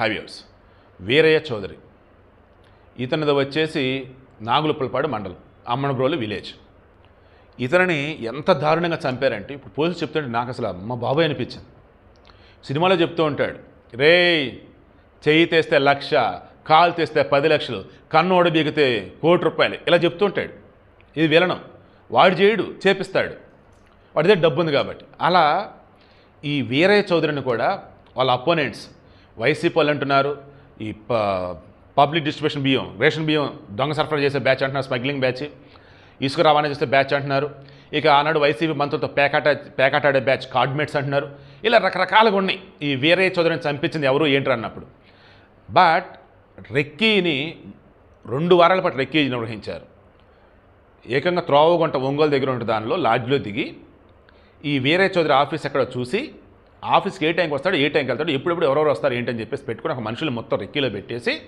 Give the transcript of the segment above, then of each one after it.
Highways Veeraiah Chowdary. ఇతనిది వచ్చేసి నాగులుప్పలపాడు మండలం Ammanabrolu village. ఇతనిని ఎంత దారుణంగా చంపారంటే ఇప్పుడు పోలీసు చెప్తుంటే నాకు అసలు అమ్మ బాబాయ్ అనిపించింది. సినిమాలో చెప్తూ ఉంటాడు రే చెయ్యి తెస్తే లక్ష కాలు తెస్తే పది లక్షలు కన్నోడు బీగితే కోటి రూపాయలు ఇలా చెప్తూ ఉంటాడు. ఇది విలనం. వాడు చేయడు చేపిస్తాడు. వాడిదే డబ్బు ఉంది కాబట్టి. అలా ఈ వీరయ్య చౌదరిని కూడా వాళ్ళ అపోనెంట్స్ వైసీపీ వాళ్ళు అంటున్నారు ఈ ప పబ్లిక్ డిస్ట్రిబ్యూషన్ బియ్యం రేషన్ బియ్యం దొంగ సరఫరా చేసే బ్యాచ్ అంటున్నారు స్మగ్లింగ్ బ్యాచ్. ఇసుక రవాణా చేసే బ్యాచ్ అంటున్నారు. ఇక ఆనాడు వైసీపీ మంత్రులతో పేకాట పేకాటాడే బ్యాచ్ కార్డ్మేట్స్ అంటున్నారు. ఇలా రకరకాలుగా ఉన్నాయి. ఈ వీరయ్య చౌదరిని చంపించింది ఎవరు ఏంటి అన్నప్పుడు. బట్ రెక్కీని రెండు వారాల పాటు రెక్కీ నిర్వహించారు. ఏకంగా త్రోవగుంట ఒంగోలు దగ్గర ఉంటే దానిలో లాడ్జ్లో దిగి ఈ వీరయ్య చౌదరి ఆఫీస్ ఎక్కడ చూసి ఆఫీస్కి ఏ టైంకి వస్తాడు ఏ టైంకి వెళ్తాడు ఎప్పుడెప్పుడు ఎవరెవరు వస్తారు ఏంటని చెప్పేసి పెట్టుకుని ఒక మనుషులు మొత్తం రెక్కీలో పెట్టేసి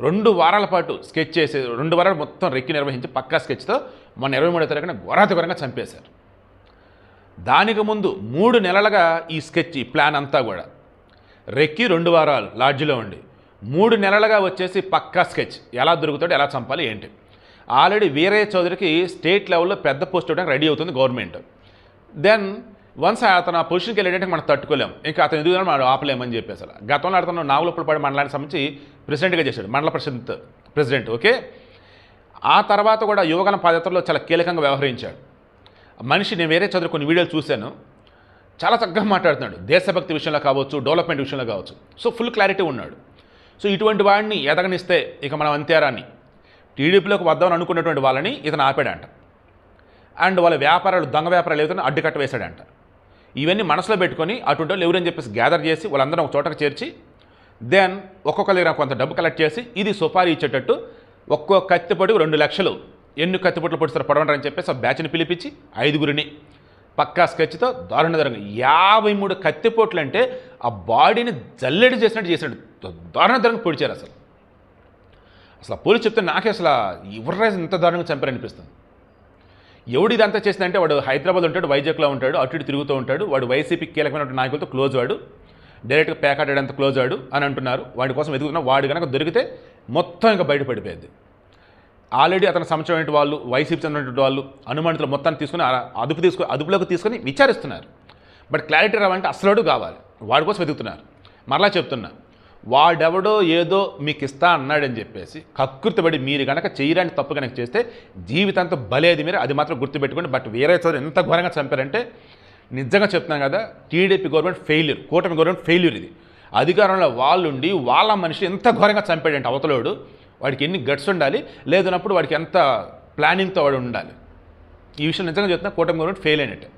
రెండు వారాల పాటు స్కెచ్ చేసి రెండు వారాలు మొత్తం రెక్కి నిర్వహించి పక్కా స్కెచ్తో మొన్న ఇరవై మూడో తారీఖున ఘోరాతి చంపేశారు. దానికి ముందు మూడు నెలలుగా ఈ స్కెచ్ ఈ ప్లాన్ అంతా కూడా. రెక్కి రెండు వారాలు లాడ్జిలో ఉండి. మూడు నెలలుగా వచ్చేసి పక్కా స్కెచ్. ఎలా దొరుకుతాడు ఎలా చంపాలి ఏంటి? ఆల్రెడీ వీరయ్య చౌదరికి స్టేట్ లెవెల్లో పెద్ద పోస్ట్ ఇవ్వడానికి రెడీ అవుతుంది గవర్నమెంట్. దెన్ వన్స్ అతను ఆ పొజిషన్కి వెళ్ళేటట్టు మనం తట్టుకోలేం. ఇంకా అతను ఎదుగుదల మనం ఆపలేమని చెప్పేసి అలా. గతంలో అతను నాగులపల్లిపాడు మండలానికి సంబంధించి ప్రెసిడెంట్గా చేశాడు. మండల పరిషత్ ప్రెసిడెంట్ ఓకే ఆ తర్వాత కూడా యువగణ పాదయాత్రలో చాలా కీలకంగా వ్యవహరించాడు. మనిషి నేను వేరే చదువు కొన్ని వీడియోలు చూశాను. చాలా చక్కగా మాట్లాడుతున్నాడు. దేశభక్తి విషయంలో కావచ్చు డెవలప్మెంట్ విషయంలో కావచ్చు. సో ఫుల్ క్లారిటీ ఉన్నాడు. సో ఇటువంటి వాడిని ఎదగనిస్తే ఇక మనం అంతేరాని టీడీపీలోకి వద్దామని అనుకున్నటువంటి వాళ్ళని ఇతను ఆపాడంట. అండ్ వాళ్ళ వ్యాపారాలు దొంగ వ్యాపారాలు ఏదైనా అడ్డుకట్ట వేశాడంట. ఇవన్నీ మనసులో పెట్టుకొని అటువంటి వాళ్ళు ఎవరని చెప్పేసి గ్యాదర్ చేసి వాళ్ళందరం ఒక చోటకు చేర్చి దెన్ ఒక్కొక్క దగ్గర కొంత డబ్బు కలెక్ట్ చేసి ఇది సుపారీ ఇచ్చేటట్టు ఒక్కో కత్తిపొడికి రెండు లక్షలు. ఎన్ని కత్తిపొట్లు పొడిస్తారు పొడవంటారని చెప్పేసి ఆ బ్యాచ్ని పిలిపించి ఐదుగురిని పక్కా స్కెచ్తో దారుణ దారుణంగా యాభై మూడు కత్తిపోట్లు అంటే ఆ బాడీని జల్లెడి చేసినట్టు చేసినట్టు దారుణ దారుణంగా పొడిచారు అసలు. అసలు ఆ పోలీసు చెప్తే నాకే అసలు ఎవరు ఇంత దారుణంగా చంపారనిపిస్తుంది. ఎవడు ఇదంతా చేసిందంటే వాడు హైదరాబాద్ ఉంటాడు వైజాగ్లో ఉంటాడు అటు ఇటు తిరుగుతూ ఉంటాడు. వాడు వైసీపీ కీలకమైన నాయకులతో క్లోజ్ వాడు. డైరెక్ట్గా పేకాడాడంత క్లోజ్ వాడు అని అంటున్నారు. వాడి కోసం వెతుకుతున్న వాడు కనుక దొరికితే మొత్తం ఇంకా బయటపడిపోయింది. ఆల్రెడీ అతను సంవత్సరం వాళ్ళు? వైసీపీ చెందినటువంటి వాళ్ళు అనుమానితులు మొత్తాన్ని తీసుకుని అదుపు తీసుకుని అదుపులోకి తీసుకొని విచారిస్తున్నారు. బట్ క్లారిటీ రావాలంటే అసలు కావాలి. వాడి కోసం వెతుకుతున్నారు. మరలా చెప్తున్నా. వాడెవడో ఏదో మీకు ఇస్తా అన్నాడని చెప్పేసి కక్కుర్తిపడి మీరు కనుక చేయడానికి తప్పు కనుక చేస్తే జీవితంతో బలేది మీరు. అది మాత్రం గుర్తుపెట్టుకోండి. బట్ వేరే చోట ఎంత ఘోరంగా చంపారంటే నిజంగా చెప్తున్నాం కదా టీడీపీ గవర్నమెంట్ ఫెయిల్యూర్ కూటమి గవర్నమెంట్ ఫెయిల్యూర్ ఇది. అధికారంలో వాళ్ళుండి వాళ్ళ మనిషి ఎంత ఘోరంగా చంపాడంటే అవతలోడు వాడికి ఎన్ని గట్స్ ఉండాలి లేదన్నప్పుడు వాడికి ఎంత ప్లానింగ్తో వాడు ఉండాలి. ఈ విషయం నిజంగా చెప్తున్నా కూటమి గవర్నమెంట్ ఫెయిల్ అయినట్టే.